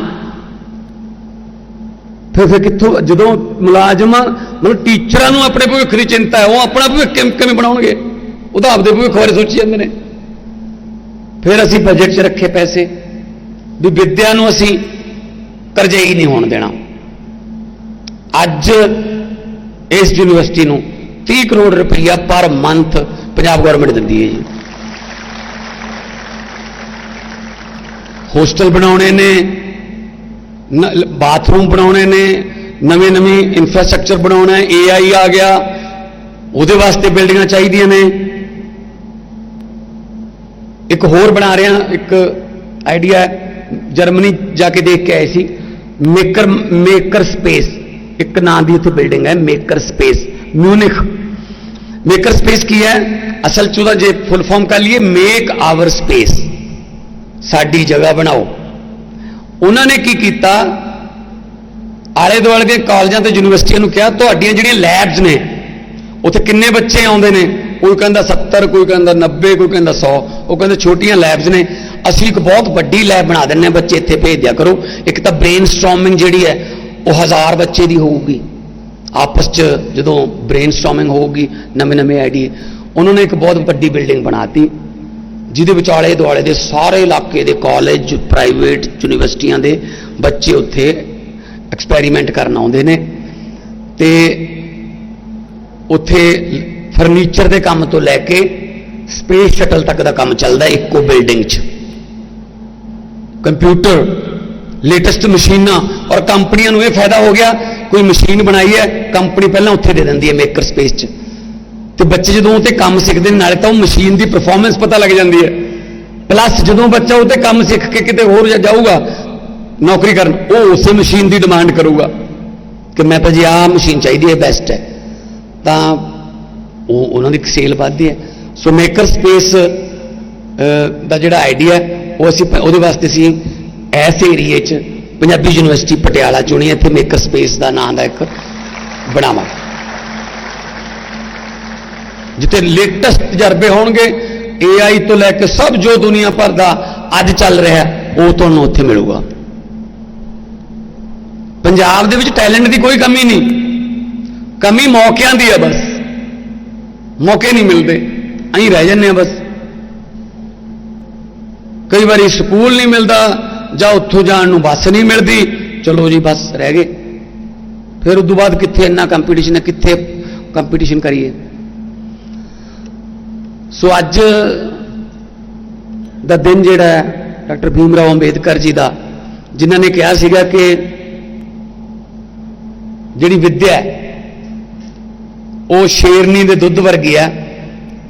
ਫਿਰ ਫਿਰ ਕਿੱਥੋਂ ਜਦੋਂ ਮੁਲਾਜ਼ਮਾਂ ਮਤਲਬ ਟੀਚਰਾਂ ਨੂੰ ਆਪਣੇ ਭਵਿੱਖ ਦੀ ਚਿੰਤਾ ਹੈ, ਉਹ ਆਪਣਾ ਭਵਿੱਖ ਕਿਵੇਂ ਬਣਾਉਣਗੇ? ਉਹਦਾ ਆਪਦੇ ਭਵਿੱਖ ਬਾਰੇ ਸੋਚੀ ਜਾਂਦੇ ਨੇ। ਫਿਰ ਅਸੀਂ ਬਜਟ 'ਚ ਰੱਖੇ ਪੈਸੇ, ਵੀ ਵਿਦਿਆ ਨੂੰ ਅਸੀਂ ਕਰਜ਼ੇ ਹੀ ਨਹੀਂ ਹੋਣ ਦੇਣਾ। ਅੱਜ ਇਸ ਯੂਨੀਵਰਸਿਟੀ ਨੂੰ 30 ਕਰੋੜ ਰੁਪਈਆ ਪਰ ਮੰਥ ਪੰਜਾਬ ਗਵਰਨਮੈਂਟ ਦਿੰਦੀ ਹੈ ਜੀ। ਹੋਸਟਲ ਬਣਾਉਣੇ ਨੇ ਬਾਥਰੂਮ ਬਣਾਉਣੇ ਨੇ ਨਵੇਂ ਨਵੀਂ ਇਨਫਰਾਸਟ੍ਰਕਚਰ ਬਣਾਉਣਾ ਹੈ ਏਆਈ ਆ ਗਿਆ ਉਹਦੇ ਵਾਸਤੇ ਬਿਲਡਿੰਗਾਂ ਚਾਹੀਦੀਆਂ ਨੇ ਇੱਕ ਹੋਰ ਬਣਾ ਰਿਹਾ ਇੱਕ ਆਈਡੀਆ ਜਰਮਨੀ ਜਾ ਕੇ ਦੇਖ ਕੇ ਆਏ ਸੀ ਮੇਕਰ ਮੇਕਰ ਸਪੇਸ ਇੱਕ ਨਾਂ ਦੀ ਉੱਥੇ ਬਿਲਡਿੰਗ ਹੈ maker space Munich maker space ਕੀ ਹੈ ਅਸਲ ਚ ਉਹਦਾ ਜੇ ਫੁੱਲ ਫਾਰਮ ਕਰ ਲਈਏ ਮੇਕ ਆਵਰ ਸਪੇਸ ਸਾਡੀ ਜਗ੍ਹਾ ਬਣਾਓ ਉਹਨਾਂ ਨੇ ਕੀ ਕੀਤਾ? ਆਲੇ ਦੁਆਲੇ ਦੇ ਕਾਲਜਾਂ ਤੇ ਯੂਨੀਵਰਸਿਟੀਆਂ ਨੂੰ ਕਿਹਾ, ਤੁਹਾਡੀਆਂ ਜਿਹੜੀਆਂ ਲੈਬਸ ਨੇ, ਉੱਥੇ ਕਿੰਨੇ ਬੱਚੇ ਆਉਂਦੇ ਨੇ? ਕੋਈ ਕਹਿੰਦਾ 70 ਕੋਈ ਕਹਿੰਦਾ 90 ਕੋਈ ਕਹਿੰਦਾ 100 ਉਹ ਕਹਿੰਦੇ ਛੋਟੀਆਂ ਲੈਬਸ ਨੇ। ਅਸੀਂ ਇੱਕ ਬਹੁਤ ਵੱਡੀ ਲੈਬ ਬਣਾ ਦਿੰਨੇ ਹਾਂ, ਬੱਚੇ ਇੱਥੇ ਭੇਜ ਦਿਆ ਕਰੋ। ਇੱਕ ਤਾਂ ਬ੍ਰੇਨਸਟਾਰਮਿੰਗ ਜਿਹੜੀ ਹੈ, ਉਹ ਹਜ਼ਾਰ ਬੱਚੇ ਦੀ ਹੋਊਗੀ। ਆਪਸ 'ਚ ਜਦੋਂ ਬ੍ਰੇਨਸਟਾਰਮਿੰਗ ਹੋਊਗੀ ਨਵੇਂ ਨਵੇਂ ਆਈਡੀਏ ਉਹਨਾਂ ਨੇ ਇੱਕ ਬਹੁਤ ਵੱਡੀ ਬਿਲਡਿੰਗ ਬਣਾਤੀ। ਜਿਹਦੇ ਵਿਚਾਲੇ ਦੁਆਲੇ ਦੇ ਸਾਰੇ ਇਲਾਕੇ ਦੇ ਕਾਲਜ ਪ੍ਰਾਈਵੇਟ ਯੂਨੀਵਰਸਿਟੀਆਂ ਦੇ ਬੱਚੇ ਉੱਥੇ ਐਕਸਪੈਰੀਮੈਂਟ ਕਰਨ ਆਉਂਦੇ ਨੇ। ਤੇ ਉੱਥੇ ਫਰਨੀਚਰ ਦੇ ਕੰਮ ਤੋਂ ਲੈ ਕੇ ਸਪੇਸ ਸ਼ਟਲ ਤੱਕ ਦਾ ਕੰਮ ਚੱਲਦਾ ਇੱਕੋ ਬਿਲਡਿੰਗ 'ਚ। ਕੰਪਿਊਟਰ ਲੇਟੈਸਟ ਮਸ਼ੀਨਾਂ ਔਰ ਕੰਪਨੀਆਂ ਨੂੰ ਇਹ ਫਾਇਦਾ ਹੋ ਗਿਆ, ਕੋਈ ਮਸ਼ੀਨ ਬਣਾਈ ਹੈ, ਕੰਪਨੀ ਪਹਿਲਾਂ ਉੱਥੇ ਦੇ ਦਿੰਦੀ ਹੈ ਮੇਕਰ ਸਪੇਸ 'ਚ। ਤੇ ਬੱਚੇ ਜਦੋਂ ਉਹ ਤੇ ਕੰਮ ਸਿੱਖਦੇ ਨੇ ਨਾਲੇ ਤਾਂ ਉਹ ਮਸ਼ੀਨ ਦੀ ਪਰਫਾਰਮੈਂਸ ਪਤਾ ਲੱਗ ਜਾਂਦੀ ਹੈ। ਪਲੱਸ ਜਦੋਂ ਬੱਚਾ ਉਹ ਤੇ ਕੰਮ ਸਿੱਖ ਕੇ ਕਿਤੇ ਹੋਰ ਜਾਊਗਾ ਨੌਕਰੀ ਕਰਨ ਉਹ ਉਸੇ ਮਸ਼ੀਨ ਦੀ ਡਿਮਾਂਡ ਕਰੂਗਾ ਕਿ ਮੈਂ ਤਾਂ ਜੀ ਆਹ ਮਸ਼ੀਨ ਚਾਹੀਦੀ ਹੈ ਬੈਸਟ ਹੈ। ਤਾਂ ਉਹ ਉਹਨਾਂ ਦੀ ਸੇਲ ਵੱਧਦੀ ਹੈ। ਸੋ ਮੇਕਰ ਸਪੇਸ ਦਾ ਜਿਹੜਾ ਆਈਡੀਆ ਉਹ ਅਸੀਂ ਉਹਦੇ ਵਾਸਤੇ ਅਸੀਂ ਇਸ ਏਰੀਏ 'ਚ ਪੰਜਾਬੀ ਯੂਨੀਵਰਸਿਟੀ ਪਟਿਆਲਾ ਚੁਣੀ ਹੈ, ਇੱਥੇ ਮੇਕਰ ਸਪੇਸ ਦਾ ਨਾਂ ਦਾ ਇੱਕ ਬਣਾਵਾਂ ਜਿੱਥੇ ਲੇਟੈਸਟ ਤਜਰਬੇ ਹੋਣਗੇ AI ਤੋਂ ਲੈ ਕੇ ਸਭ ਜੋ ਦੁਨੀਆ ਭਰ ਦਾ ਅੱਜ ਚੱਲ ਰਿਹਾ, ਉਹ ਤੁਹਾਨੂੰ ਉੱਥੇ ਮਿਲੂਗਾ। ਪੰਜਾਬ ਦੇ ਵਿੱਚ ਟੈਲੈਂਟ ਦੀ ਕੋਈ ਕਮੀ ਨਹੀਂ। ਕਮੀ ਮੌਕਿਆਂ ਦੀ ਹੈ ਬਸ। ਮੌਕੇ ਨਹੀਂ ਮਿਲਦੇ। ਅਸੀਂ ਰਹਿ ਜੰਨੇ ਆ ਬਸ। ਕਈ ਵਾਰੀ ਸਕੂਲ ਨਹੀਂ ਮਿਲਦਾ, ਜਾਂ ਉੱਥੋਂ ਜਾਣ ਨੂੰ ਬੱਸ ਨਹੀਂ ਮਿਲਦੀ। ਚਲੋ ਜੀ ਬਸ ਰਹਿ ਗਏ। ਫਿਰ ਉਸ ਤੋਂ ਬਾਅਦ ਕਿੱਥੇ ਇੰਨਾ ਕੰਪੀਟੀਸ਼ਨ ਹੈ? ਕਿੱਥੇ ਕੰਪੀਟੀਸ਼ਨ ਕਰੀਏ? ਸੋ ਅੱਜ ਦਾ ਦਿਨ ਜਿਹੜਾ ਹੈ, ਡਾਕਟਰ ਭੀਮ ਰਾਓ ਅੰਬੇਦਕਰ ਜੀ ਦਾ, ਜਿਨ੍ਹਾਂ ਨੇ ਕਿਹਾ ਸੀਗਾ ਕਿ ਜਿਹੜੀ ਵਿੱਦਿਆ ਉਹ ਸ਼ੇਰਨੀ ਦੇ ਦੁੱਧ ਵਰਗੀ ਹੈ,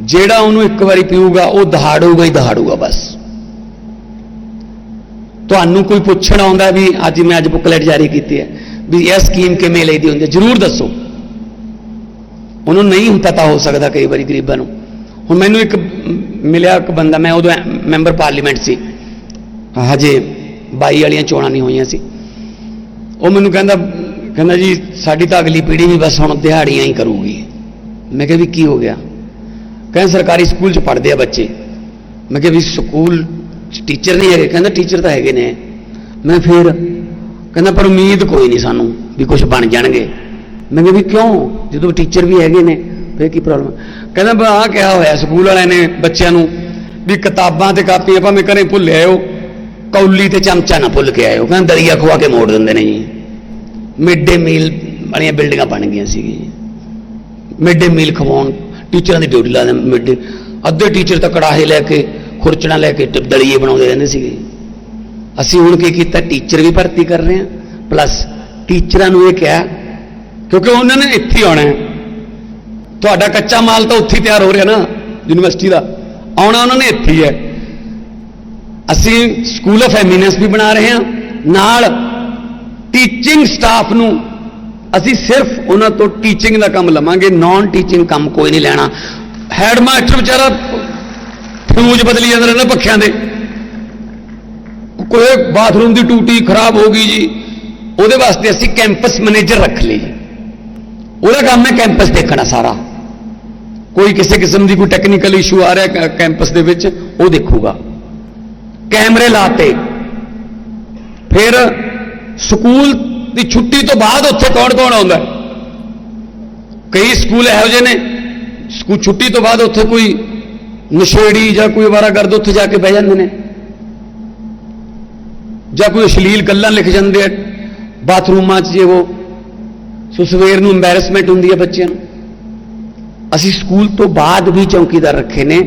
ਜਿਹੜਾ ਉਹਨੂੰ ਇੱਕ ਵਾਰੀ ਪੀਊਗਾ, ਉਹ ਦਹਾੜੂਗਾ ਹੀ ਦਹਾੜੂਗਾ ਬਸ। ਤੁਹਾਨੂੰ ਕੋਈ ਪੁੱਛਣ ਆਉਂਦਾ ਵੀ ਅੱਜ ਮੈਂ ਅੱਜ ਬੁੱਕਲੇਟ ਜਾਰੀ ਕੀਤੀ ਹੈ, ਵੀ ਇਹ ਸਕੀਮ ਕਿਵੇਂ ਲਈਦੀ ਹੁੰਦੀ ਹੈ, ਜਰੂਰ ਦੱਸੋ। ਉਹਨੂੰ ਨਹੀਂ ਪਤਾ ਹੋ ਸਕਦਾ ਕਈ ਵਾਰੀ ਗਰੀਬਾਂ ਨੂੰ। ਹੁਣ ਮੈਨੂੰ ਇੱਕ ਮਿਲਿਆ ਇੱਕ ਬੰਦਾ, ਮੈਂ ਉਦੋਂ ਮੈਂਬਰ ਪਾਰਲੀਮੈਂਟ ਸੀ। ਹਜੇ 22 ਵਾਲੀਆਂ ਚੋਣਾਂ ਨਹੀਂ ਹੋਈਆਂ ਸੀ। ਉਹ ਮੈਨੂੰ ਕਹਿੰਦਾ ਕਹਿੰਦਾ ਜੀ, ਸਾਡੀ ਤਾਂ ਅਗਲੀ ਪੀੜ੍ਹੀ ਵੀ ਬਸ ਹੁਣ ਦਿਹਾੜੀਆਂ ਹੀ ਕਰੂਗੀ। ਮੈਂ ਕਿਹਾ ਵੀ ਕੀ ਹੋ ਗਿਆ? ਕਹਿੰਦਾ ਸਰਕਾਰੀ ਸਕੂਲ 'ਚ ਪੜ੍ਹਦੇ ਆ ਬੱਚੇ। ਮੈਂ ਕਿਹਾ ਵੀ ਸਕੂਲ 'ਚ ਟੀਚਰ ਨਹੀਂ ਹੈਗੇ। ਕਹਿੰਦਾ ਟੀਚਰ ਤਾਂ ਹੈਗੇ ਨੇ। ਮੈਂ ਫਿਰ ਕਹਿੰਦਾ, ਪਰ ਉਮੀਦ ਕੋਈ ਨਹੀਂ ਸਾਨੂੰ ਵੀ ਕੁਝ ਬਣ ਜਾਣਗੇ। ਮੈਂ ਕਿਹਾ ਵੀ ਕਿਉਂ? ਜਦੋਂ ਟੀਚਰ ਵੀ ਹੈਗੇ ਨੇ, ਫਿਰ ਕੀ ਪ੍ਰੋਬਲਮ ਕਹਿੰਦਾ ਬਾ ਆ ਕਿਹਾ ਹੋਇਆ ਸਕੂਲ ਵਾਲਿਆਂ ਨੇ ਬੱਚਿਆਂ ਨੂੰ ਵੀ ਕਿਤਾਬਾਂ ਤੇ ਕਾਪੀਆਂ ਭਾਵੇਂ ਘਰੇ ਭੁੱਲ ਆਇਓ, ਕੌਲੀ ਤੇ ਚਮਚਾ ਨਾ ਭੁੱਲ ਕੇ ਆਇਓ। ਕਹਿੰਦਾ ਦਰਿਆ ਖਵਾ ਕੇ ਮੋੜ ਦਿੰਦੇ ਨੇ ਜੀ। ਮਿਡ ਡੇ ਮੀਲ ਵਾਲੀਆਂ ਬਿਲਡਿੰਗਾਂ ਬਣ ਗਈਆਂ ਸੀ ਮਿਡ ਡੇ ਮੀਲ ਖਵਾਉਣ, ਟੀਚਰਾਂ ਦੀ ਡਿਊਟੀ ਲਾ ਦੇ ਮਿਡ ਅੱਧੇ ਟੀਚਰ ਤਾਂ ਕੜਾਹੇ ਲੈ ਕੇ, ਖੁਰਚਣਾ ਲੈ ਕੇ ਟ- ਦਲੀਏ ਬਣਾਉਂਦੇ ਰਹਿੰਦੇ ਸੀਗੇ ਅਸੀਂ ਹੁਣ ਕੀ ਕੀਤਾ, ਟੀਚਰ ਵੀ ਭਰਤੀ ਕਰ ਰਹੇ ਹਾਂ ਪਲੱਸ ਟੀਚਰਾਂ ਨੂੰ ਇਹ ਕਿਹਾ, ਕਿਉਂਕਿ ਉਹਨਾਂ ਨੇ ਇੱਥੇ ਆਉਣਾ ਹੈ। ਤੁਹਾਡਾ ਕੱਚਾ ਮਾਲ ਤਾਂ ਉੱਥੇ ਹੀ ਤਿਆਰ ਹੋ ਰਿਹਾ ਨਾ, ਯੂਨੀਵਰਸਿਟੀ ਦਾ। ਆਉਣਾ ਉਹਨਾਂ ਨੇ ਇੱਥੇ ਹੀ ਹੈ। ਅਸੀਂ ਸਕੂਲ ਆਫ ਐਮੀਨੈਂਸ ਵੀ ਬਣਾ ਰਹੇ ਹਾਂ। ਨਾਲ ਟੀਚਿੰਗ ਸਟਾਫ ਨੂੰ ਅਸੀਂ ਸਿਰਫ ਉਹਨਾਂ ਤੋਂ ਟੀਚਿੰਗ ਦਾ ਕੰਮ ਲਵਾਂਗੇ। ਨਾਨ ਟੀਚਿੰਗ ਕੰਮ ਕੋਈ ਨਹੀਂ ਲੈਣਾ। ਹੈਡ ਮਾਸਟਰ ਵਿਚਾਰਾ ਫਿਊਜ਼ ਬਦਲੀ ਜਾਂਦਾ ਰਹਿੰਦਾ ਪੱਖਿਆਂ ਦੇ ਕੋਈ ਬਾਥਰੂਮ ਦੀ ਟੂਟੀ ਖਰਾਬ ਹੋ ਗਈ ਜੀ। ਉਹਦੇ ਵਾਸਤੇ ਅਸੀਂ ਕੈਂਪਸ ਮੈਨੇਜਰ ਰੱਖ ਲਈ। ਜੀ ਉਹਦਾ ਕੰਮ ਹੈ ਕੈਂਪਸ ਦੇਖਣਾ ਸਾਰਾ। ਕੋਈ ਕਿਸੇ ਕਿਸਮ ਦੀ ਕੋਈ ਟੈਕਨੀਕਲ ਇਸ਼ੂ ਆ ਰਿਹਾ ਕੈ- ਕੈਂਪਸ ਦੇ ਵਿੱਚ, ਉਹ ਦੇਖੂਗਾ। ਕੈਮਰੇ ਲਾਤੇ। ਫਿਰ ਸਕੂਲ ਦੀ ਛੁੱਟੀ ਤੋਂ ਬਾਅਦ ਉੱਥੇ ਕੌਣ ਕੌਣ ਆਉਂਦਾ? ਕਈ ਸਕੂਲ ਇਹੋ ਜਿਹੇ ਨੇ ਸਕੂਲ ਛੁੱਟੀ ਤੋਂ ਬਾਅਦ ਉੱਥੇ ਕੋਈ ਨਸ਼ੇੜੀ ਜਾਂ ਕੋਈ ਵਾਰਾਗਰਦ ਉੱਥੇ ਜਾ ਕੇ ਬਹਿ ਜਾਂਦੇ ਨੇ। ਜਾਂ ਕੋਈ ਅਸ਼ਲੀਲ ਗੱਲਾਂ ਲਿਖ ਜਾਂਦੇ ਆ, ਬਾਥਰੂਮਾਂ 'ਚ ਜੇ ਉਹ, ਸੋ ਸਵੇਰ ਨੂੰ ਐਮਬੈਰਸਮੈਂਟ ਹੁੰਦੀ ਹੈ ਬੱਚਿਆਂ ਨੂੰ। ਅਸੀਂ ਸਕੂਲ ਤੋਂ ਬਾਅਦ ਵੀ ਚੌਕੀਦਾਰ ਰੱਖੇ ਨੇ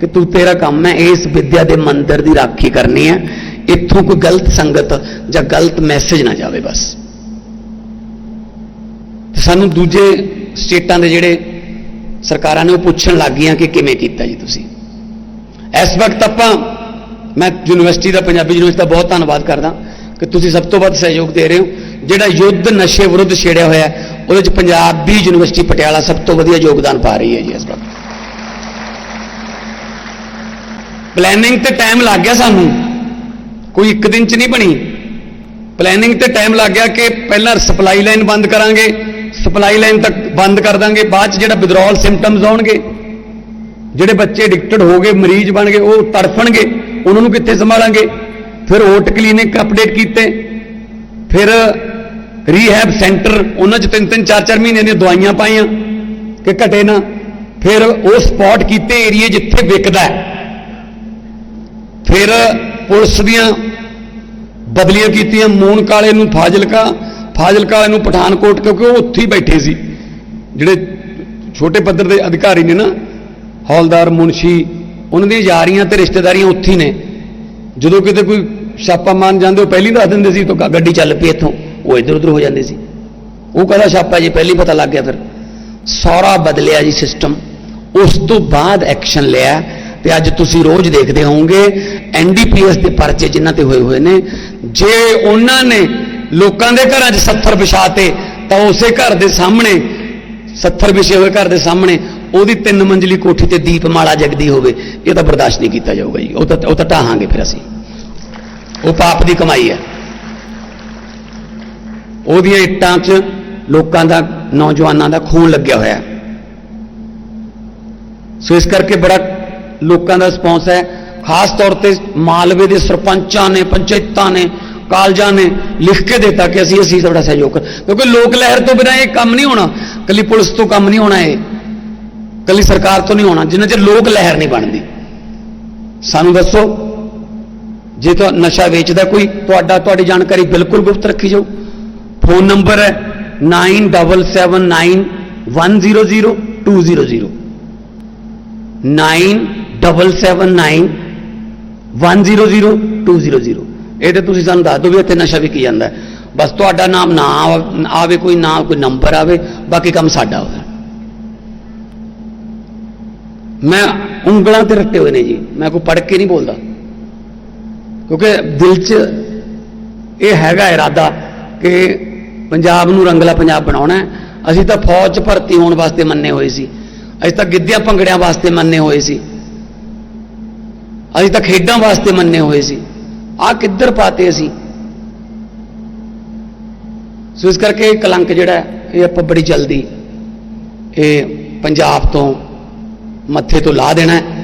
ਕਿ ਤੂੰ ਤੇਰਾ ਕੰਮ ਹੈ, ਇਸ ਵਿਦਿਆ ਦੇ ਮੰਦਰ ਦੀ ਰਾਖੀ ਕਰਨੀ ਹੈ। ਇੱਥੋਂ ਕੋਈ ਗਲਤ ਸੰਗਤ ਜਾਂ ਗਲਤ ਮੈਸੇਜ ਨਾ ਜਾਵੇ ਬਸ। ਸਾਨੂੰ ਦੂਜੇ ਸਟੇਟਾਂ ਦੇ ਜਿਹੜੇ ਸਰਕਾਰਾਂ ਨੇ ਉਹ ਪੁੱਛਣ ਲੱਗ ਗਈਆਂ ਕਿ ਕਿਵੇਂ ਕੀਤਾ ਜੀ ਤੁਸੀਂ। ਇਸ ਵਕਤ ਆਪਾਂ, ਮੈਂ ਯੂਨੀਵਰਸਿਟੀ ਦਾ, ਪੰਜਾਬੀ ਯੂਨੀਵਰਸਿਟੀ ਦਾ ਬਹੁਤ ਧੰਨਵਾਦ ਕਰਦਾ ਕਿ ਤੁਸੀਂ ਸਭ ਤੋਂ ਵੱਧ ਸਹਿਯੋਗ ਦੇ ਰਹੇ ਹੋ। ਜਿਹੜਾ ਯੁੱਧ ਨਸ਼ੇ ਵਿਰੁੱਧ ਛੇੜਿਆ ਹੋਇਆ ਉਹਦੇ ਚ ਪੰਜਾਬੀ ਯੂਨੀਵਰਸਿਟੀ ਪਟਿਆਲਾ ਸਭ ਤੋਂ ਵਧੀਆ ਯੋਗਦਾਨ ਪਾ ਰਹੀ ਹੈ ਜੀ ਇਸ ਵਕਤ। ਪਲੈਨਿੰਗ ਤੇ ਟਾਈਮ ਲੱਗ ਗਿਆ ਸਾਨੂੰ। ਕੋਈ ਇੱਕ ਦਿਨ ਚ ਨਹੀਂ ਬਣੀ। ਪਲੈਨਿੰਗ ਤੇ ਟਾਈਮ ਲੱਗ ਗਿਆ ਕਿ ਪਹਿਲਾਂ ਸਪਲਾਈ ਲਾਈਨ ਬੰਦ ਕਰਾਂਗੇ। ਸਪਲਾਈ ਲਾਈਨ ਤੱਕ ਬੰਦ ਕਰ ਦਾਂਗੇ। ਬਾਅਦ ਚ ਜਿਹੜਾ ਵਿਦਰੋਲ ਸਿੰਪਟਮਸ ਆਉਣਗੇ, ਜਿਹੜੇ ਬੱਚੇ ਐਡਿਕਟਡ ਹੋ ਗਏ, ਮਰੀਜ਼ ਬਣ ਗਏ, ਉਹ ਤੜਫਣਗੇ, ਉਹਨਾਂ ਨੂੰ ਕਿੱਥੇ ਸੰਭਾਲਾਂਗੇ? ਫਿਰ ਓਟ ਕਲੀਨਿਕ ਅਪਡੇਟ ਕੀਤੇ। ਫਿਰ ਰੀਹੈਬ ਸੈਂਟਰ ਉਹਨਾਂ 'ਚ ਤਿੰਨ ਤਿੰਨ ਚਾਰ ਚਾਰ ਮਹੀਨੇ ਦੀਆਂ ਦਵਾਈਆਂ ਪਾਈਆਂ ਕਿ ਘਟੇ ਨਾ। ਫਿਰ ਉਹ ਸਪੌਟ ਕੀਤੇ ਏਰੀਏ ਜਿੱਥੇ ਵਿਕਦਾ ਫਿਰ ਪੁਲਿਸ ਦੀਆਂ ਬਦਲੀਆਂ ਕੀਤੀਆਂ, ਮੂਨ ਕਾਲੇ ਨੂੰ ਫਾਜ਼ਿਲਕਾ ਫਾਜ਼ਿਲਕਾ ਵਾਲੇ ਨੂੰ ਪਠਾਨਕੋਟ, ਕਿਉਂਕਿ ਉਹ ਉੱਥੇ ਹੀ ਬੈਠੇ ਸੀ। ਜਿਹੜੇ ਛੋਟੇ ਪੱਧਰ ਦੇ ਅਧਿਕਾਰੀ ਨੇ ਨਾ, ਹੌਲਦਾਰ, ਮੁਨਸ਼ੀ, ਉਹਨਾਂ ਦੀਆਂ ਯਾਰੀਆਂ ਤੇ ਰਿਸ਼ਤੇਦਾਰੀਆਂ ਉੱਥੇ ਹੀ ਨੇ। ਜਦੋਂ ਕਿਤੇ ਕੋਈ ਛਾਪਾ ਮਾਰਨ ਜਾਂਦੇ, ਉਹ ਪਹਿਲੀ ਦੱਸ ਦਿੰਦੇ ਸੀ, ਤਾਂ ਗੱਡੀ ਚੱਲ ਪਈ ਇੱਥੋਂ। ਉਹ ਇੱਧਰ ਉੱਧਰ ਹੋ ਜਾਂਦੇ ਸੀ। ਉਹ ਕਹਦਾ ਛਾਪਾ ਜੀ, ਪਹਿਲੀ ਪਤਾ ਲੱਗ ਗਿਆ ਫਿਰ। ਸਾਰਾ ਬਦਲਿਆ ਜੀ ਸਿਸਟਮ ਉਸ ਤੋਂ ਬਾਅਦ ਐਕਸ਼ਨ ਲਿਆ। ਤੇ ਅੱਜ ਤੁਸੀਂ ਰੋਜ਼ ਦੇਖਦੇ ਹੋਵੋਗੇ ਐਨਡੀਪੀਐਸ ਦੇ ਪਰਚੇ ਜਿਨ੍ਹਾਂ ਤੇ ਹੋਏ ਹੋਏ ਨੇ, ਜੇ ਉਹਨਾਂ ਨੇ ਲੋਕਾਂ ਦੇ ਘਰਾਂ 'ਚ 70 ਵਿਛਾਤੇ, ਤਾਂ ਉਸੇ ਘਰ ਦੇ ਸਾਹਮਣੇ 70 ਵਿਛੇ ਹੋਏ ਘਰ ਦੇ ਸਾਹਮਣੇ, ਉਹਦੀ ਤਿੰਨ ਮੰਜ਼ਲੀ ਕੋਠੀ ਤੇ ਦੀਪਮਾਲਾ ਜਗਦੀ ਹੋਵੇ, ਇਹ ਤਾਂ ਬਰਦਾਸ਼ਤ ਨਹੀਂ ਕੀਤਾ ਜਾਊਗਾ ਜੀ। ਉਹ ਤਾਂ ਉਹ ਤਾਂ ਢਾਹਾਂਗੇ ਫਿਰ ਅਸੀਂ। ਉਹ ਪਾਪ ਦੀ ਕਮਾਈ ਹੈ। ਉਹਦੀਆਂ ਇੱਟਾਂ 'ਚ ਲੋਕਾਂ ਦਾ, ਨੌਜਵਾਨਾਂ ਦਾ ਖੂਨ ਲੱਗਿਆ ਹੋਇਆ ਸੋ ਇਸ ਕਰਕੇ ਬੜਾ ਲੋਕਾਂ ਦਾ ਰਿਸਪੌਂਸ ਹੈ। ਖਾਸ ਤੌਰ ਤੇ ਮਾਲਵੇ ਦੇ ਸਰਪੰਚਾਂ ਨੇ, ਪੰਚਾਇਤਾਂ ਨੇ, ਕਾਲਜਾਂ ਨੇ ਲਿਖ ਕੇ ਦਿੱਤਾ ਕਿ ਅਸੀਂ ਅਸੀਂ ਤੁਹਾਡਾ ਸਹਿਯੋਗ ਕਰ, ਕਿਉਂਕਿ ਲੋਕ ਲਹਿਰ ਤੋਂ ਬਿਨਾਂ ਇਹ ਕੰਮ ਨਹੀਂ ਹੋਣਾ। ਕੱਲੀ ਪੁਲਿਸ ਤੋਂ ਕੰਮ ਨਹੀਂ ਹੋਣਾ ਇਹ। ਕੱਲੀ ਸਰਕਾਰ ਤੋਂ ਨਹੀਂ ਹੋਣਾ। ਜਿੰਨਾ ਚਿਰ ਲੋਕ ਲਹਿਰ ਨਹੀਂ ਬਣਦੀ। ਸਾਨੂੰ ਦੱਸੋ, ਜੇ ਤਾਂ ਨਸ਼ਾ ਵੇਚਦਾ ਕੋਈ, ਤੁਹਾਡਾ, ਤੁਹਾਡੀ ਜਾਣਕਾਰੀ ਬਿਲਕੁਲ ਗੁਪਤ ਰੱਖੀ ਜਾਓ ਫੋਨ ਨੰਬਰ ਹੈ 9779100200 9779100200 ਇਹ ਤੇ ਤੁਸੀਂ ਸਾਨੂੰ ਦੱਸ ਦਿਓ ਵੀ ਇੱਥੇ ਨਸ਼ਾ ਵੀ ਕੀ ਜਾਂਦਾ ਹੈ। ਬਸ ਤੁਹਾਡਾ ਨਾਮ ਨਾ ਆਵੇ ਕੋਈ ਨਾ ਕੋਈ ਨੰਬਰ ਆਵੇ, ਬਾਕੀ ਕੰਮ ਸਾਡਾ ਹੋਵੇ। ਮੈਂ ਉਂਗਲਾਂ ਤੇ ਰੱਟੇ ਹੋਏ ਨੇ ਜੀ, ਮੈਂ ਕੋਈ ਪੜ੍ਹ ਕੇ ਨਹੀਂ ਬੋਲਦਾ। ਕਿਉਂਕਿ ਦਿਲ 'ਚ ਇਹ ਹੈਗਾ ਇਰਾਦਾ ਕਿ ਪੰਜਾਬ ਨੂੰ ਰੰਗਲਾ ਪੰਜਾਬ ਬਣਾਉਣਾ ਅਸੀਂ ਤਾਂ ਫੌਜ 'ਚ ਭਰਤੀ ਹੋਣ ਵਾਸਤੇ ਮੰਨੇ ਹੋਏ ਸੀ। ਅਸੀਂ ਤਾਂ ਗਿੱਧਿਆਂ ਭੰਗੜਿਆਂ ਵਾਸਤੇ ਮੰਨੇ ਹੋਏ ਸੀ। ਅਸੀਂ ਤਾਂ ਖੇਡਾਂ ਵਾਸਤੇ ਮੰਨੇ ਹੋਏ ਸੀ। ਆ ਕਿੱਧਰ ਪਾਤੇ ਅਸੀਂ? ਸੋ ਇਸ ਕਰਕੇ ਕਲੰਕ ਜਿਹੜਾ ਇਹ ਆਪਾਂ ਬੜੀ ਜਲਦੀ ਇਹ ਪੰਜਾਬ ਤੋਂ ਮੱਥੇ ਤੋਂ ਲਾ ਦੇਣਾ ਹੈ।